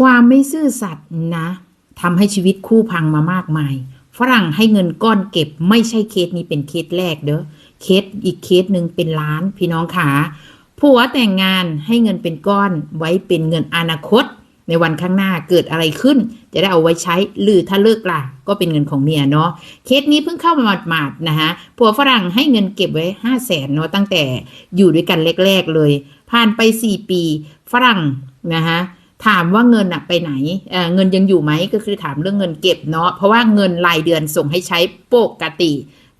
ความไม่ซื่อสัตย์นะทำให้ชีวิตคู่พังมามากมาย ฝรั่งให้เงินก้อนเก็บไม่ใช่เคสนี้เป็นเคสแรกเด้อเคสอีกเคสหนึ่งเป็นล้านพี่น้องขาผัวแต่งงานให้เงินเป็นก้อนไว้เป็นเงินอนาคต ในวันข้างหน้าเกิดอะไรขึ้น จะได้เอาไว้ใช้หรือถ้าเลิกล่ะก็เป็นเงินของเมียเนาะเคสนี้เพิ่งเข้ามาหมาดๆนะฮะผัวฝรั่งให้เงินเก็บไว้ห้าแสนเนาะตั้งแต่อยู่ด้วยกันแรก ๆเลย ผ่านไปสี่ปีฝรั่งนะฮะ ถามว่าเงินอะไปไหนเเงินยังอยู่ไหมก็คือถามเรื่องเงินเก็บเนาะเพราะว่าเงินรายเดือนส่งให้ใช้ปกติ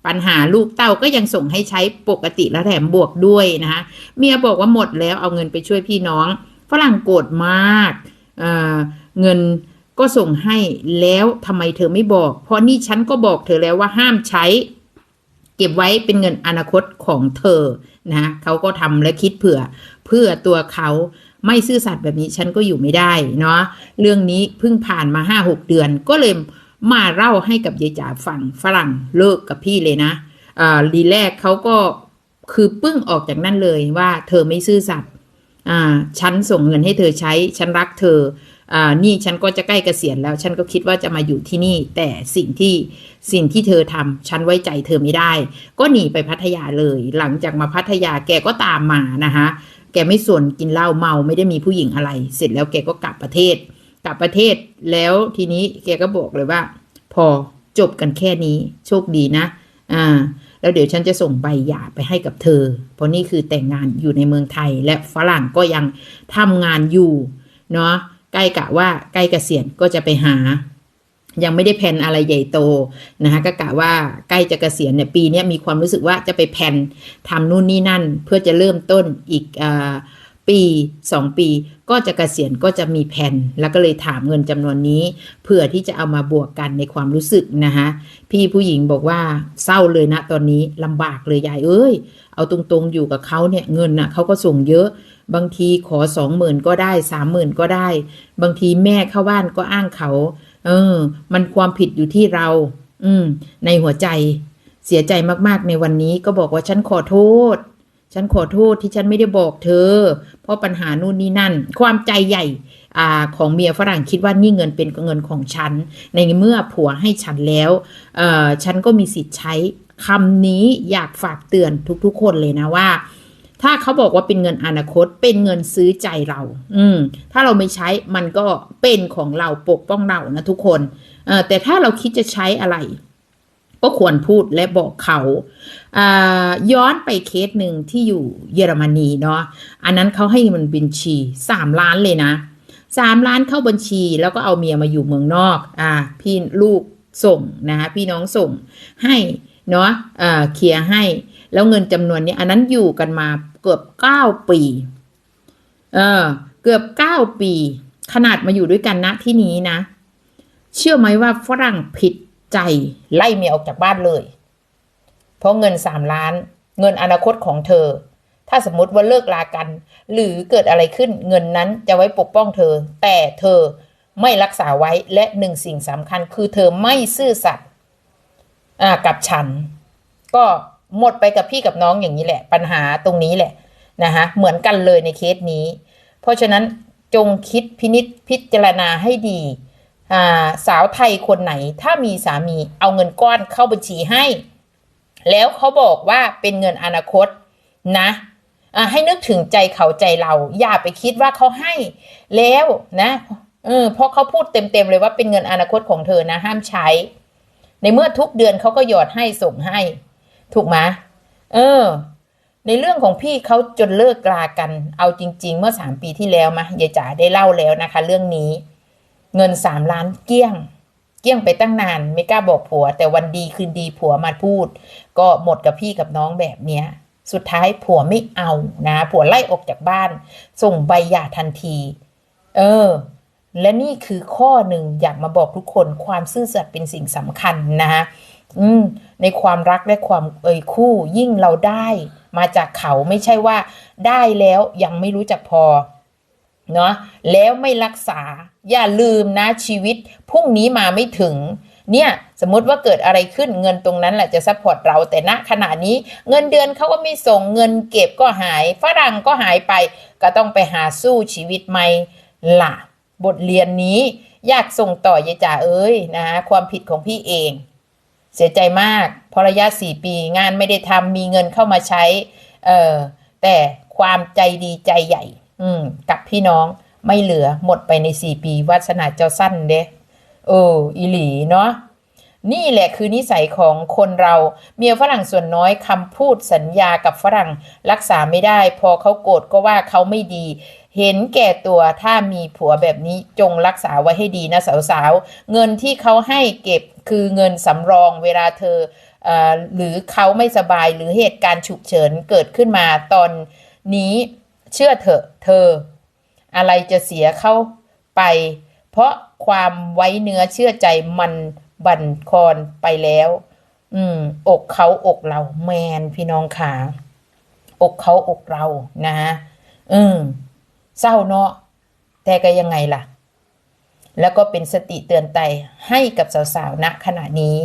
ปัญหาลูกเต้าก็ยังส่งให้ใช้ปกติและแถมบวกด้วยนะคะเมียบอกว่าหมดแล้วเอาเงินไปช่วยพี่น้องฝรั่งโกรธมากเเงินก็ส่งให้แล้วทำไมเธอไม่บอก เพราะนี่ฉันก็บอกเธอแล้วว่าห้ามใช้ เก็บไว้เป็นเงินอนาคตของเธอนะเขาก็ทำและคิดเผื่อเพื่อตัวเขา ไม่ซื่อสัตย์แบบนี้ฉันก็อยู่ไม่ได้เนาะเรื่องนี้เพิ่งผ่านมาห้าหกเดือนก็เลยมาเล่าให้กับยายจ๋าฟังฝรั่งเลิกกับพี่เลยนะอ่าดีแรกเขาก็คือปึ้งออกจากนั่นเลยว่าเธอไม่ซื่อสัตย์อ่าฉันส่งเงินให้เธอใช้ฉันรักเธออ่านี่ฉันก็จะใกล้เกษียณแล้ว ฉันก็คิดว่าจะมาอยู่ที่นี่ แต่สิ่งที่สิ่งที่เธอทำฉันไว้ใจเธอไม่ได้ ก็หนีไปพัทยาเลย หลังจากมาพัทยาแกก็ตามมานะคะ แกไม่ส่วนกินเหล้าเมาไม่ได้มีผู้หญิงอะไร เสร็จแล้วแกก็กลับประเทศ กลับประเทศแล้วทีนี้แกก็บอกเลยว่า พอจบกันแค่นี้โชคดีนะ อ่า แล้วเดี๋ยวฉันจะส่งใบหย่าไปให้กับเธอ เพราะนี่คือแต่งงานอยู่ในเมืองไทยและฝรั่งก็ยังทำงานอยู่ เนาะใกล้กะว่าใกล้กเกษียณก็จะไปหา ยังไม่ได้แผนอะไรใหญ่โตนะคะก็กะว่าใกล้จะเกษียณเนี่ยปีนี้มีความรู้สึกว่าจะไปแผนทำนู่นนี่นั่น เพื่อจะเริ่มต้นอีกอปีสองปีก็จะเกษียณก็จะมีแผนแล้วก็เลยถามเงินจำนวนนี้เพื่อที่จะเอามาบวกกันในความรู้สึกนะคะพี่ผู้หญิงบอกว่าเศร้าเลยนะตอนนี้ลำบากเลยยายเอ้ย เอาตรงๆอยู่กับเขาเนี่ยเงินน่ะเขาก็ส่งเยอะบางทีขอสองหมื่นก็ได้สามหมื่นก็ได้ บางทีแม่เข้าบ้านก็อ้างเขา เออ มันความผิดอยู่ที่เรา อืม ในหัวใจ เสียใจมากๆในวันนี้ก็บอกว่าฉันขอโทษ ฉันขอโทษที่ฉันไม่ได้บอกเธอ เพราะปัญหานู่นนี่นั่น ความใจใหญ่อ่าของเมียฝรั่งคิดว่านี่เงินเป็นเงินของฉัน ในเมื่อผัวให้ฉันแล้วเอ่อฉันก็มีสิทธิ์ใช้คำนี้อยากฝากเตือนทุกๆ คนเลยนะว่า ถ้าเขาบอกว่าเป็นเงินอนาคต เป็นเงินซื้อใจเรา อืม ถ้าเราไม่ใช้มันก็เป็นของเราปกป้องเรานะทุกคนเอ่อแต่ถ้าเราคิดจะใช้อะไร ก็ควรพูดและบอกเขาอ่าย้อนไปเคสหนึ่งที่อยู่เยอรมนีเนาะอันนั้นเขาให้มันบัญชีสามล้านเลยนะสามล้านเข้าบัญชีแล้วก็เอาเมียมาอยู่เมืองนอก อ่า พี่ลูกส่งนะคะพี่น้องส่งให้เนาะอ่าเคลียร์ให้ แล้วเงินจำนวนนี้อันนั้นอยู่กันมา เกือบเก้าปี เออ เกือบเก้าปี ขนาดมาอยู่ด้วยกันนะที่นี้นะ เชื่อไหมว่าฝรั่งผิดใจไล่เมียออกจากบ้านเลย เพราะเงินสามล้าน เงินอนาคตของเธอ ถ้าสมมติว่าเลิกลากัน หรือเกิดอะไรขึ้นเงินนั้นจะไว้ปกป้องเธอ แต่เธอไม่รักษาไว้และหนึ่งสิ่งสำคัญคือเธอไม่ซื่อสัตย์กับฉัน ก็ หมดไปกับพี่กับน้องอย่างนี้แหละ ปัญหาตรงนี้แหละนะคะเหมือนกันเลยในเคสนี้ เพราะฉะนั้นจงคิดพินิษพิจารณาให้ดีสาวไทยคนไหนถ้ามีสามีเอาเงินก้อนเข้าบัญชีให้ แล้วเขาบอกว่าเป็นเงินอนาคตนะให้นึกถึงใจเขาใจเรา อย่าไปคิดว่าเขาให้แล้วนะเออเพราะเขาพูดเต็มๆเลยว่าเป็นเงินอนาคตของเธอนะห้ามใช้ ในเมื่อทุกเดือนเขาก็หยอดให้ส่งให้ ถูกไหมเออ ในเรื่องของพี่เขาจนเลิกกลากัน เอาจริง ๆ เมื่อสามปีที่แล้วมะยายจ๋าได้เล่าแล้วนะคะ เรื่องนี้ เงินสามล้านเกี้ยง เกี้ยงไปตั้งนาน ไม่กล้าบอกผัว แต่วันดีคืนดีผัวมาพูด ก็หมดกับพี่กับน้องแบบเนี้ย สุดท้ายผัวไม่เอานะ ผัวไล่ออกจากบ้าน ส่งใบหย่าทันที เออและนี่คือข้อหนึ่งอยากมาบอกทุกคนความซื่อสัตย์เป็นสิ่งสำคัญนะคะ อืมในความรักและความเอ่ยคู่ ยิ่งเราได้ มาจากเขาไม่ใช่ว่า ได้แล้วยังไม่รู้จักพอเนาะแล้วไม่รักษา อย่าลืมนะชีวิตพรุ่งนี้มาไม่ถึง เนี่ยสมมติว่าเกิดอะไรขึ้นเงินตรงนั้นแหละจะซัพพอร์ตเราแต่ณขณะนี้เงินเดือนเขาก็ไม่ส่งเงินเก็บก็หายฝรั่งก็หายไป ก็ต้องไปหาสู้ชีวิตใหม่ละบทเรียนนี้ อยากส่งต่อยายจ๋าเอ้ยนะความผิดของพี่เอง เสียใจมากเพราะระยะสี่ปีงานไม่ได้ทำมีเงินเข้ามาใช้ เออแต่ความใจดีใจใหญ่ อืม กับพี่น้องไม่เหลือหมดไปในสี่ปีวาสนาเจ้าสั้นเด้เอออีหลีเนาะนี่แหละคือนิสัยของคนเราเมียฝรั่งส่วนน้อยคำพูดสัญญากับฝรั่งรักษาไม่ได้ พอเขาโกรธก็ว่าเขาไม่ดี เห็นแก่ตัวถ้ามีผัวแบบนี้จงรักษาไว้ให้ดีนะสาวๆ เงินที่เขาให้เก็บคือเงินสำรองเวลาเธออหรือเขาไม่สบายหรือเหตุการณ์ฉุกเฉินเกิดขึ้นมาตอนนี้เชื่อเถอะเธอ อะไรจะเสียเข้าไป เพราะความไว้เนื้อเชื่อใจมันบั่นคอนไปแล้ว อืม อกเขาอกเราแมนพี่น้องขาอกเขาอกเรานะฮะอืม เศร้าเนาะแต่ก็ยังไงล่ะ แล้วก็เป็นสติเตือนใจให้กับสาวๆณขณะนี้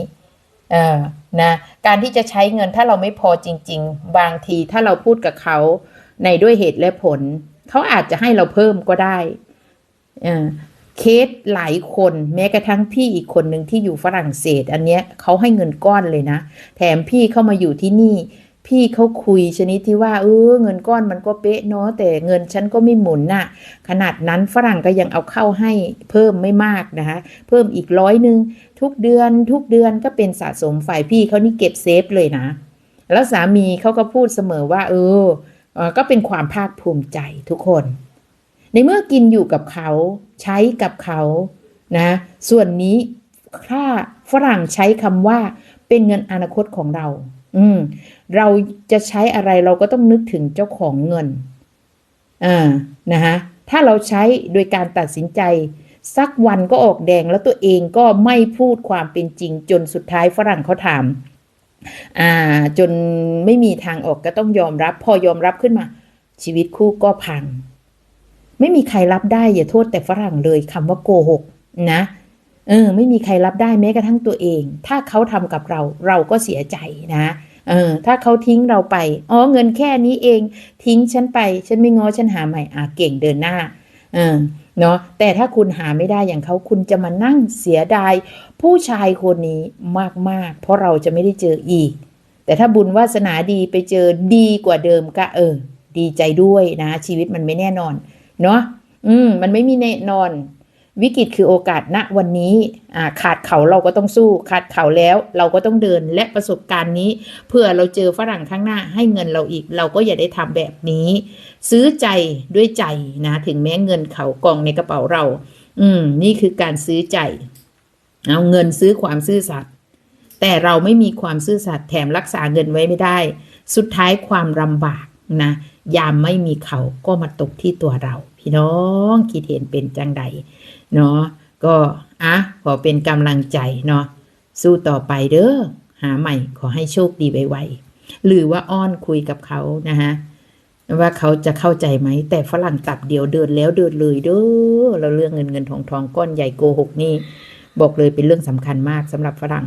เออนะการที่จะใช้เงินถ้าเราไม่พอจริง ๆ บางทีถ้าเราพูดกับเขาในด้วยเหตุและผล เขาอาจจะให้เราเพิ่มก็ได้เออเคสหลายคนแม้กระทั่งพี่อีกคนหนึ่งที่อยู่ฝรั่งเศส อันเนี้ยเขาให้เงินก้อนเลยนะ แถมพี่เข้ามาอยู่ที่นี่ พี่เขาคุยชนิดที่ว่าเออเงินก้อนมันก็เป๊ะเนาะแต่เงินฉันก็ไม่หมุนน่ะ ขนาดนั้นฝรั่งก็ยังเอาเข้าให้เพิ่มไม่มากนะคะเพิ่มอีกร้อยหนึ่งทุกเดือนทุกเดือนก็เป็นสะสมฝ่ายพี่เขานี่เก็บเซฟเลยนะ แล้วสามีเขาก็พูดเสมอว่า เออก็เป็นความภาคภูมิใจทุกคน ในเมื่อกินอยู่กับเขาใช้กับเขานะส่วนนี้ถ้าฝรั่งใช้คำว่าเป็นเงินอนาคตของเรา อืม เราจะใช้อะไรเราก็ต้องนึกถึงเจ้าของเงิน อ่า นะฮะถ้าเราใช้โดยการตัดสินใจ สักวันก็ออกแดงแล้วตัวเองก็ไม่พูดความเป็นจริง จนสุดท้ายฝรั่งเขาถาม อ่า จนไม่มีทางออกก็ต้องยอมรับ พอยอมรับขึ้นมา ชีวิตคู่ก็พัง ไม่มีใครรับได้อย่าโทษแต่ฝรั่งเลยคำว่าโกหก นะ เออ ไม่มีใครรับได้แม้กระทั่งตัวเอง ถ้าเขาทำกับเราเราก็เสียใจนะเออถ้าเขาทิ้งเราไปอ๋อเงินแค่นี้เอง ทิ้งฉันไป ฉันไม่ง้อฉันหาใหม่อะเก่งเดินหน้าเออเนาะแต่ถ้าคุณหาไม่ได้อย่างเขาคุณจะมานั่งเสียดาย ผู้ชายคนนี้มากๆ เพราะเราจะไม่ได้เจออีก แต่ถ้าบุญวาสนาดีไปเจอดีกว่าเดิมก็เออ ดีใจด้วยนะ ชีวิตมันไม่แน่นอน เนาะอืม มันไม่มีแน่นอน วิกฤตคือโอกาสณวันนี้ขาดเขาเราก็ต้องสู้ ขาดเขาแล้วเราก็ต้องเดินและประสบการณ์นี้ เพื่อเราเจอฝรั่งข้างหน้าให้เงินเราอีก เราก็อย่าได้ทำแบบนี้ ซื้อใจด้วยใจนะ ถึงแม้เงินเขากองในกระเป๋าเรา อืม นี่คือการซื้อใจ เอาเงินซื้อความซื่อสัตย์แต่เราไม่มีความซื่อสัตย์แถมรักษาเงินไว้ไม่ได้ สุดท้ายความลำบากนะยามไม่มีเขาก็มาตกที่ตัวเรา พี่น้องคิดเห็นเป็นจังใด เนาะก็อะขอเป็นกำลังใจเนาะสู้ต่อไปเด้อหาใหม่ขอให้โชคดีไวๆหรือว่าอ้อนคุยกับเขานะฮะว่าเขาจะเข้าใจไหม แต่ฝรั่งตับเดียวเดินแล้วเดินเลยเด้อเราเรื่องเงินเงินทองทองก้อนใหญ่โกหกนี่ บอกเลยเป็นเรื่องสำคัญมากสำหรับฝรั่ง